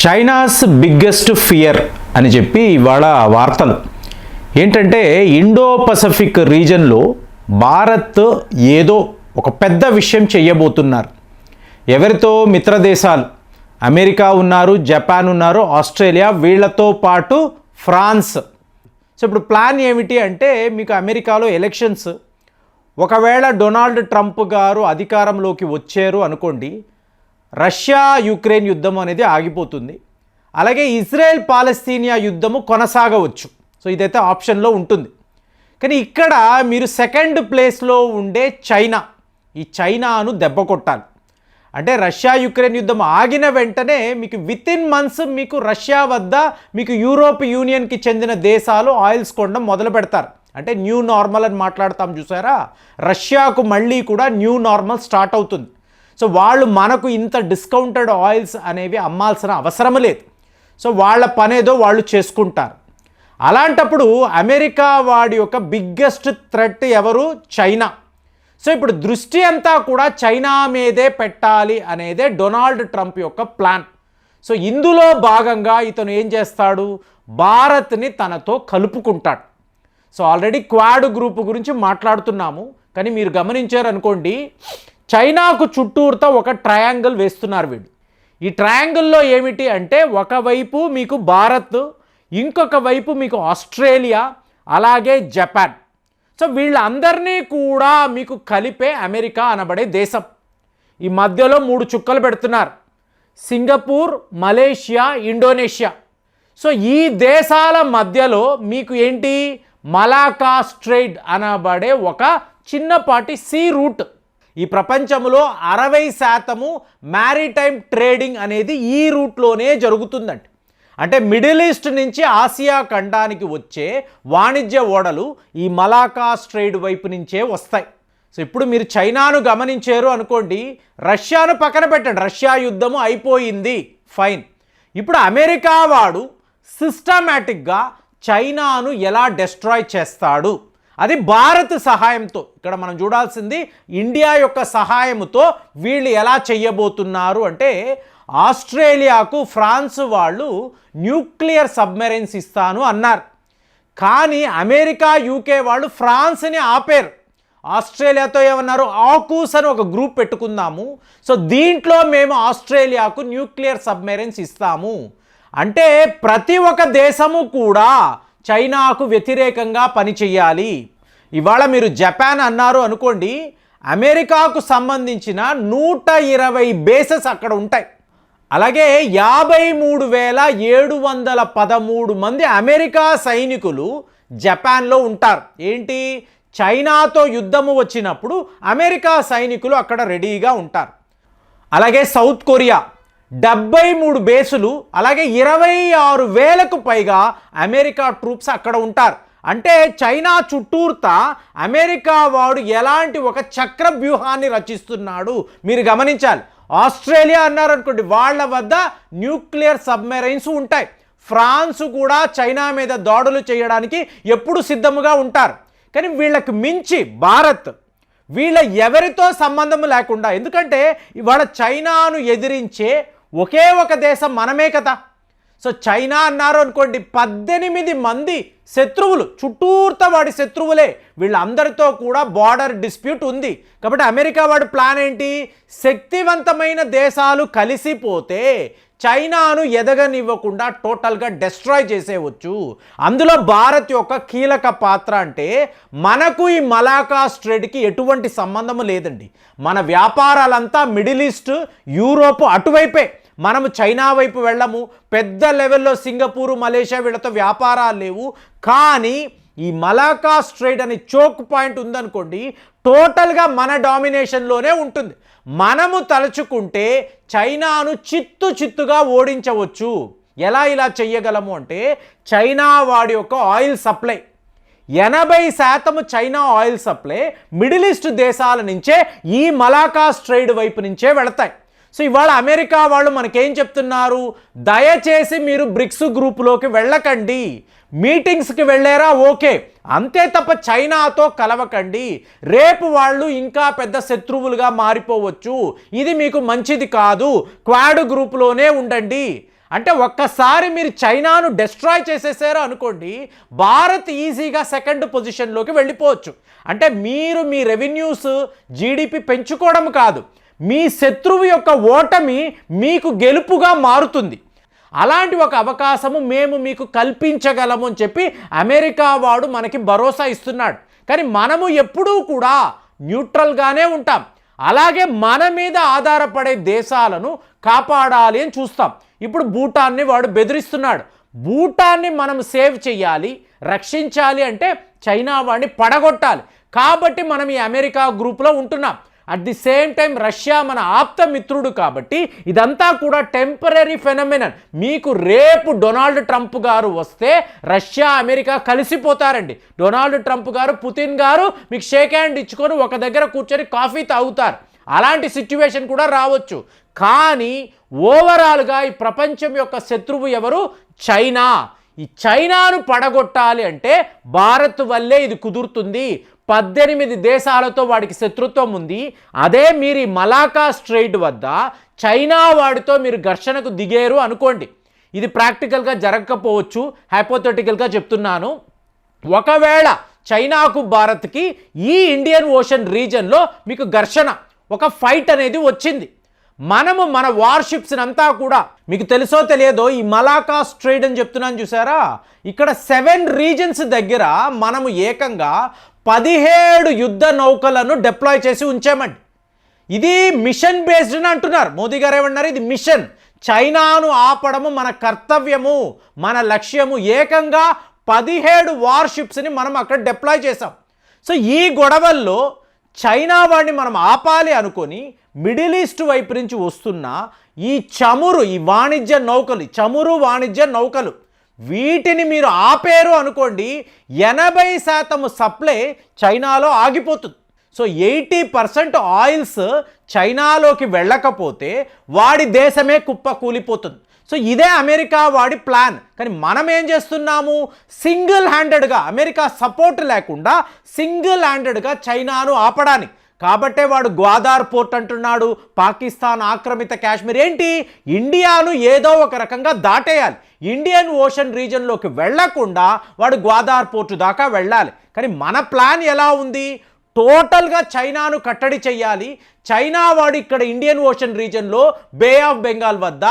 China's biggest fear అని చెప్పి ఇవాళ వార్తలు. ఏంటంటే ఇండో పసిఫిక్ రీజన్లో భారత్ ఏదో ఒక పెద్ద విషయం చేయబోతున్నారు. ఎవరితో మిత్ర దేశాలు అమెరికా ఉన్నారు జపాన్ ఉన్నారు ఆస్ట్రేలియా వీళ్ళతో పాటు ఫ్రాన్స్. సో ఇప్పుడు ప్లాన్ ఏమిటి అంటే మీకు అమెరికాలో ఎలక్షన్స్. ఒకవేళ డొనాల్డ్ ట్రంప్ గారు అధికారంలోకి వచ్చారు అనుకోండి రష్యా యుక్రెయిన్ యుద్ధం అనేది ఆగిపోతుంది. అలాగే ఇజ్రాయెల్ పాలస్తీనియా యుద్ధము కొనసాగవచ్చు. సో ఇదైతే ఆప్షన్లో ఉంటుంది. కానీ ఇక్కడ మీరు సెకండ్ ప్లేస్లో ఉండే చైనా ఈ చైనాను దెబ్బ కొట్టాలి. అంటే రష్యా యుక్రెయిన్ యుద్ధం ఆగిన వెంటనే మీకు విత్ ఇన్ మంత్స్ మీకు రష్యా వద్ద మీకు యూరోప్ యూనియన్కి చెందిన దేశాలు ఆయిల్స్ కొనడం మొదలు పెడతారు. అంటే న్యూ నార్మల్ అని మాట్లాడతాం చూసారా? రష్యాకు మళ్ళీ కూడా న్యూ నార్మల్ స్టార్ట్ అవుతుంది. సో వాళ్ళు మనకు ఇంత డిస్కౌంటెడ్ ఆయిల్స్ అనేవి అమ్మాల్సిన అవసరం లేదు. సో వాళ్ళ పనేదో వాళ్ళు చేసుకుంటారు. అలాంటప్పుడు అమెరికా వాడి యొక్క బిగ్గెస్ట్ థ్రెట్ ఎవరు? చైనా. సో ఇప్పుడు దృష్టి అంతా కూడా చైనా మీదే పెట్టాలి అనేదే డొనాల్డ్ ట్రంప్ యొక్క ప్లాన్. సో ఇందులో భాగంగా ఇతను ఏం చేస్తాడు? భారత్ని తనతో కలుపుకుంటాడు. సో ఆల్రెడీ క్వాడ్ గ్రూప్ గురించి మాట్లాడుతున్నాము. కానీ మీరు గమనించారనుకోండి చైనాకు చుట్టూరుతో ఒక ట్రయాంగిల్ వేస్తున్నారు వీడు ఈ ట్రయాంగిల్లో ఏమిటి అంటే ఒకవైపు మీకు భారత్ ఇంకొక వైపు మీకు ఆస్ట్రేలియా అలాగే జపాన్. సో వీళ్ళందరినీ కూడా మీకు కలిపే అమెరికా అనబడే దేశం. ఈ మధ్యలో మూడు చుక్కలు పెడుతున్నారు. Singapore Malaysia Indonesia. సో ఈ దేశాల మధ్యలో మీకు ఏంటి? మలాకా స్ట్రైట్ అనబడే ఒక చిన్నపాటి సీ రూట్. ఈ ప్రపంచంలో అరవై శాతము మ్యారీటైమ్ ట్రేడింగ్ అనేది ఈ రూట్లోనే జరుగుతుందండి. అంటే మిడిల్ ఈస్ట్ నుంచి ఆసియా ఖండానికి వచ్చే వాణిజ్య ఓడలు ఈ మలాకా స్ట్రైడ్ వైపు నుంచే వస్తాయి. సో ఇప్పుడు మీరు చైనాను గమనించారు అనుకోండి రష్యాను పక్కన పెట్టండి రష్యా యుద్ధము అయిపోయింది ఫైన్. ఇప్పుడు అమెరికా వాడు సిస్టమేటిక్గా చైనాను ఎలా డెస్ట్రాయ్ చేస్తాడు? అది భారత్ సహాయంతో. ఇక్కడ మనం చూడాల్సింది ఇండియా యొక్క సహాయంతో వీళ్ళు ఎలా చెయ్యబోతున్నారు అంటే ఆస్ట్రేలియాకు ఫ్రాన్స్ వాళ్ళు న్యూక్లియర్ సబ్మెరైన్స్ ఇస్తాను అన్నారు. కానీ అమెరికా యూకే వాళ్ళు ఫ్రాన్స్ని ఆపారు. ఆస్ట్రేలియాతో ఏమన్నారు? ఆకూస్ అని ఒక గ్రూప్ పెట్టుకుందాము. సో దీంట్లో మేము ఆస్ట్రేలియాకు న్యూక్లియర్ సబ్మెరైన్స్ ఇస్తాము. అంటే ప్రతి ఒక్క దేశము కూడా చైనాకు వ్యతిరేకంగా పనిచేయాలి ఇవాళ మీరు జపాన్ అన్నారు అనుకోండి అమెరికాకు సంబంధించిన నూట ఇరవై బేసెస్ అక్కడ ఉంటాయి. అలాగే యాభై మూడు వేల ఏడు వందల పదమూడు మంది అమెరికా సైనికులు జపాన్లో ఉంటారు. ఏంటి? చైనాతో యుద్ధము వచ్చినప్పుడు అమెరికా సైనికులు అక్కడ రెడీగా ఉంటారు. అలాగే సౌత్ కొరియా. డెబ్బై మూడు బేసులు అలాగే ఇరవై ఆరు వేలకు పైగా అమెరికా ట్రూప్స్ అక్కడ ఉంటారు. అంటే చైనా చుట్టూర్తా అమెరికా వాడు ఎలాంటి ఒక చక్ర వ్యూహాన్ని రచిస్తున్నాడు మీరు గమనించాలి. ఆస్ట్రేలియా అన్నారనుకోండి వాళ్ళ వద్ద న్యూక్లియర్ సబ్మెరైన్స్ ఉంటాయి. ఫ్రాన్స్ కూడా చైనా మీద దాడులు చేయడానికి ఎప్పుడు సిద్ధముగా ఉంటారు. కానీ వీళ్ళకి మించి భారత్ వీళ్ళ ఎవరితో సంబంధం లేకుండా ఎందుకంటే ఇవాళ చైనాను ఎదిరించే ఒకే ఒక దేశం మనమే కదా. సో చైనా అన్నారు అనుకోండి పద్దెనిమిది మంది శత్రువులు చుట్టూర్త వాడి శత్రువులే. వీళ్ళందరితో కూడా బార్డర్ డిస్ప్యూట్ ఉంది. కాబట్టి అమెరికా వాడి ప్లాన్ ఏంటి? శక్తివంతమైన దేశాలు కలిసిపోతే చైనాను ఎదగనివ్వకుండా టోటల్గా డెస్ట్రాయ్ చేసేయవచ్చు అందులో భారత్ యొక్క కీలక పాత్ర అంటే మనకు ఈ మలాకా స్ట్రేట్కి ఎటువంటి సంబంధము లేదండి. మన వ్యాపారాలంతా మిడిల్ ఈస్ట్ యూరోప్ అటువైపే. మనము చైనా వైపు వెళ్ళము. పెద్ద లెవెల్లో సింగపూరు మలేషియా వీళ్ళతో వ్యాపారాలు లేవు. కానీ ఈ మలాకా స్ట్రైట్ అనే చోక్ పాయింట్ ఉందనుకోండి టోటల్గా మన డామినేషన్లోనే ఉంటుంది. మనము తలుచుకుంటే చైనాను చిత్తు చిత్తుగా ఓడించవచ్చు. ఎలా ఇలా చెయ్యగలము అంటే చైనా వాడి యొక్క ఆయిల్ సప్లై. ఎనభై శాతము China oil supply Middle East దేశాల నుంచే ఈ మలాకా స్ట్రైడ్ వైపు నుంచే వెళతాయి. సో ఇవాళ అమెరికా వాళ్ళు మనకేం చెప్తున్నారు? దయచేసి మీరు బ్రిక్స్ గ్రూపులోకి వెళ్ళకండి. మీటింగ్స్కి వెళ్ళారా? ఓకే. అంతే తప్ప చైనాతో కలవకండి. రేపు వాళ్ళు ఇంకా పెద్ద శత్రువులుగా మారిపోవచ్చు. ఇది మీకు మంచిది కాదు. క్వాడ్ గ్రూప్లోనే ఉండండి. అంటే ఒక్కసారి మీరు చైనాను డెస్ట్రాయ్ చేసేసారు అనుకోండి భారత్ ఈజీగా సెకండ్ పొజిషన్లోకి వెళ్ళిపోవచ్చు. అంటే మీరు మీ రెవెన్యూస్ జీడిపి పెంచుకోవడం కాదు. మీ శత్రువు యొక్క ఓటమి మీకు గెలుపుగా మారుతుంది. అలాంటి ఒక అవకాశము మేము మీకు కల్పించగలము అని చెప్పి అమెరికా వాడు మనకి భరోసా ఇస్తున్నాడు. కానీ మనము ఎప్పుడూ కూడా న్యూట్రల్గానే ఉంటాం. అలాగే మన మీద ఆధారపడే దేశాలను కాపాడాలి అని చూస్తాం. ఇప్పుడు భూటాన్ని వాడు బెదిరిస్తున్నాడు. భూటాన్ని మనం సేవ్ చేయాలి రక్షించాలి అంటే చైనా వాడిని పడగొట్టాలి. కాబట్టి మనం ఈ అమెరికా గ్రూప్లో ఉంటున్నాం. At the same time Russia మన ఆప్త మిత్రుడు కాబట్టి ఇదంతా కూడా టెంపరీ ఫెనమినన్ మీకు రేపు డొనాల్డ్ ట్రంప్ గారు వస్తే రష్యా అమెరికా కలిసిపోతారండి. డొనాల్డ్ ట్రంప్ గారు పుతిన్ గారు మీకు షేక్ హ్యాండ్ ఇచ్చుకొని ఒక దగ్గర కూర్చొని కాఫీ తాగుతారు. అలాంటి సిచ్యువేషన్ కూడా రావచ్చు. కానీ ఓవరాల్గా ఈ ప్రపంచం యొక్క శత్రువు ఎవరు? చైనా. ఈ చైనాను పడగొట్టాలి అంటే భారత్ వల్లే ఇది కుదురుతుంది. పద్దెనిమిది దేశాలతో వాడికి శత్రుత్వం ఉంది. అదే మీరు మలాకా స్ట్రైట్ వద్ద చైనా వాడితో మీరు ఘర్షణకు దిగేరు అనుకోండి. ఇది ప్రాక్టికల్గా జరగకపోవచ్చు హైపోథెటికల్గా చెప్తున్నాను. ఒకవేళ చైనాకు భారత్కి ఈ ఇండియన్ ఓషన్ రీజన్లో మీకు ఘర్షణ ఒక ఫైట్ అనేది వచ్చింది. మనము మన వార్షిప్స్ని అంతా కూడా మీకు తెలుసో తెలియదో ఈ మలాకా స్ట్రైట్ అని చెప్తున్నాను చూసారా? ఇక్కడ సెవెన్ రీజన్స్ దగ్గర మనము ఏకంగా పదిహేడు యుద్ధ నౌకలను డిప్లాయ్ చేసి ఉంచామండి. ఇది మిషన్ బేస్డ్ అని అంటున్నారు. మోదీ గారు ఏమన్నారు? ఇది మిషన్ చైనాను ఆపడము మన కర్తవ్యము మన లక్ష్యము. ఏకంగా పదిహేడు వార్షిప్స్ని మనం అక్కడ డిప్లాయ్ చేసాం సో ఈ గొడవల్లో చైనా వాడిని మనం ఆపాలి అనుకొని మిడిల్ ఈస్ట్ వైపు నుంచి వస్తున్న ఈ చమురు ఈ వాణిజ్య నౌకలు చమురు వాణిజ్య నౌకలు వీటిని మీరు ఆపేరు అనుకోండి ఎనభై శాతం సప్లై చైనాలో ఆగిపోతుంది. సో ఎయిటీ పర్సెంట్ ఆయిల్స్ చైనాలోకి వెళ్ళకపోతే వాడి దేశమే కుప్ప కూలిపోతుంది. సో ఇదే అమెరికా వాడి ప్లాన్. కానీ మనం ఏం చేస్తున్నాము? సింగిల్ హ్యాండెడ్గా అమెరికా సపోర్ట్ లేకుండా సింగిల్ హ్యాండెడ్గా చైనాను ఆపడానికి. కాబట్టే వాడు గ్వాదార్ పోర్ట్ అంటున్నాడు పాకిస్తాన్ ఆక్రమిత కాశ్మీర్. ఏంటి? ఇండియాను ఏదో ఒక రకంగా దాటేయాలి. ఇండియన్ ఓషన్ రీజన్లోకి వెళ్ళకుండా వాడు గ్వాదార్ పోర్టు దాకా వెళ్ళాలి. కానీ మన ప్లాన్ ఎలా ఉంది? టోటల్గా చైనాను కట్టడి చేయాలి చైనా వాడు ఇక్కడ ఇండియన్ ఓషన్ రీజన్లో బే ఆఫ్ బెంగాల్ వద్ద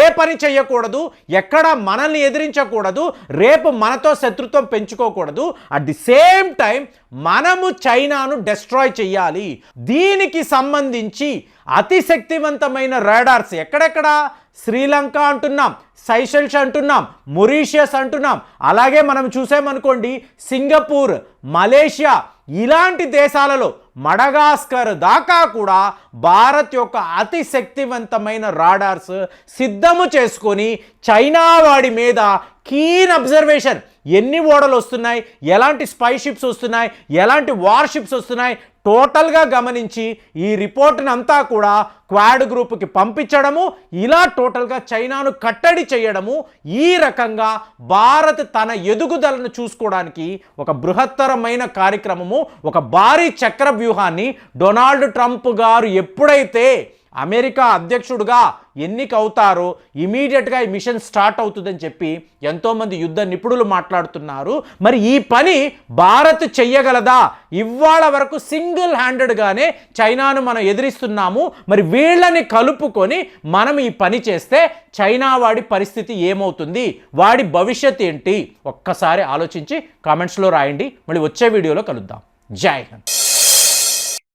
ఏ పని చేయకూడదు ఎక్కడ మనల్ని ఎదిరించకూడదు రేపు మనతో శత్రుత్వం పెంచుకోకూడదు. అట్ ది సేమ్ టైం మనము చైనాను డెస్ట్రాయ్ చేయాలి దీనికి సంబంధించి అతి శక్తివంతమైన రాడార్స్. ఎక్కడెక్కడ? శ్రీలంక అంటున్నాం సైషెల్స్ అంటున్నాం మొరీషియస్ అంటున్నాం. అలాగే మనం చూసామనుకోండి సింగపూర్ మలేషియా ఇలాంటి దేశాలలో మడగాస్కర్ దాకా కూడా భారత్ యొక్క అతి శక్తివంతమైన రాడార్స్ సిద్ధము చేసుకొని చైనా వాడి మీద కీన్ అబ్జర్వేషన్ ఎన్ని ఓడలు వస్తున్నాయి? ఎలాంటి స్పై షిప్స్ వస్తున్నాయి? ఎలాంటి వార్ షిప్స్ వస్తున్నాయి? టోటల్గా గమనించి ఈ రిపోర్ట్ని అంతా కూడా క్వాడ్ గ్రూప్కి పంపించడము ఇలా టోటల్గా చైనాను కట్టడి చేయడము ఈ రకంగా భారత్ తన ఎదుగుదలను చూసుకోవడానికి ఒక బృహత్తరమైన కార్యక్రమము ఒక భారీ చక్ర వ్యూహాన్ని డొనాల్డ్ ట్రంప్ గారు ఎప్పుడైతే అమెరికా అధ్యక్షుడుగా ఎన్నికవుతారో ఇమీడియట్గా ఈ మిషన్ స్టార్ట్ అవుతుందని చెప్పి ఎంతోమంది యుద్ధ నిపుణులు మాట్లాడుతున్నారు. మరి ఈ పని భారత్ చెయ్యగలదా? ఇవాళ వరకు సింగిల్ హ్యాండెడ్గానే చైనాను మనం ఎదిరిస్తున్నాము. మరి వీళ్ళని కలుపుకొని మనం ఈ పని చేస్తే చైనా వాడి పరిస్థితి ఏమవుతుంది? వాడి భవిష్యత్ ఏంటి? ఒక్కసారి ఆలోచించి కామెంట్స్లో రాయండి. మళ్ళీ వచ్చే వీడియోలో కలుద్దాం. జై హింద్.